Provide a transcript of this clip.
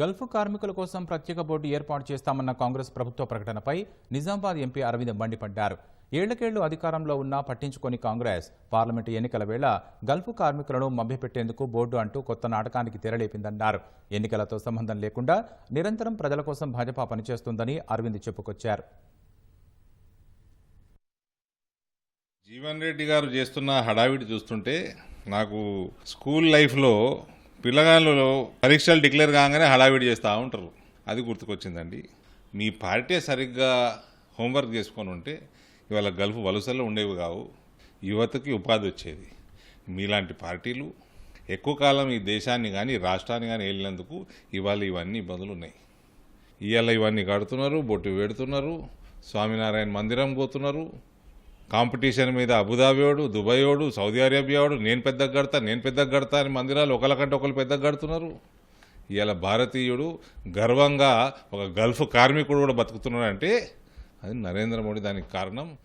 Gulf కార్మికుల కోసం ప్రత్యేక బోర్డు ఏర్పాటు చేస్తామన్న కాంగ్రెస్ ప్రభుత్వ ప్రకటనపై నిజామాబాద్ ఎంపీ అరవింద్ మండిపడ్డారు. ఏళ్ళకేళ్ళు అధికారంలో ఉన్నా పట్టించుకొని కాంగ్రెస్ పార్లమెంటు ఎన్నికల వేళ గల్ఫ్ కార్మికులను మభ్యపెట్టేందుకు బోర్డు అంటూ కొత్త నాటకానికి తెరలేపిందన్నారు. ఎన్నికలతో సంబంధం లేకుండా నిరంతరం ప్రజల కోసం భాజపా పనిచేస్తుందని అరవింద్ చెప్పుకొచ్చారు. జీవన్ రెడ్డి గారు చేస్తున్న హడావిడి చూస్తుంటే నాకు స్కూల్ లైఫ్లో పిల్లగాళ్ళు పరీక్షలు డిక్లేర్ కాగానే హడావిడి చేస్తూ ఉంటారు. అది గుర్తుకొచ్చిందండి. మీ పార్టీ సరిగ్గా హోంవర్క్ చేసుకొని ఉంటే ఇవాళ గల్ఫ్ వలసలు ఉండేవి కావు. యువతకి ఉపాధి వచ్చేది. మీలాంటి పార్టీలు ఎక్కువ కాలం ఈ దేశాన్ని కానీ రాష్ట్రాన్ని కానీ వెళ్ళినందుకు ఇవాళ ఇవన్నీ ఇబ్బందులు ఉన్నాయి ఇవాళ ఇవన్నీ కడుతున్నారు బొట్టు పెడుతున్నారు స్వామినారాయణ మందిరం పోతున్నారు కాంపిటీషన్ మీద అబుదాబియోడు దుబాయోడు సౌదీ అరేబియాడు నేను పెద్దగా కడతా నేను పెద్దగా కడతా అని మందిరాలు ఒకరికంటే ఒకరు పెద్దగా కడుతున్నారు ఇవాళ భారతీయుడు గర్వంగా ఒక గల్ఫ్ కార్మికుడు కూడా బతుకుతున్నాడు అంటే అది నరేంద్ర మోడీ దానికి కారణం.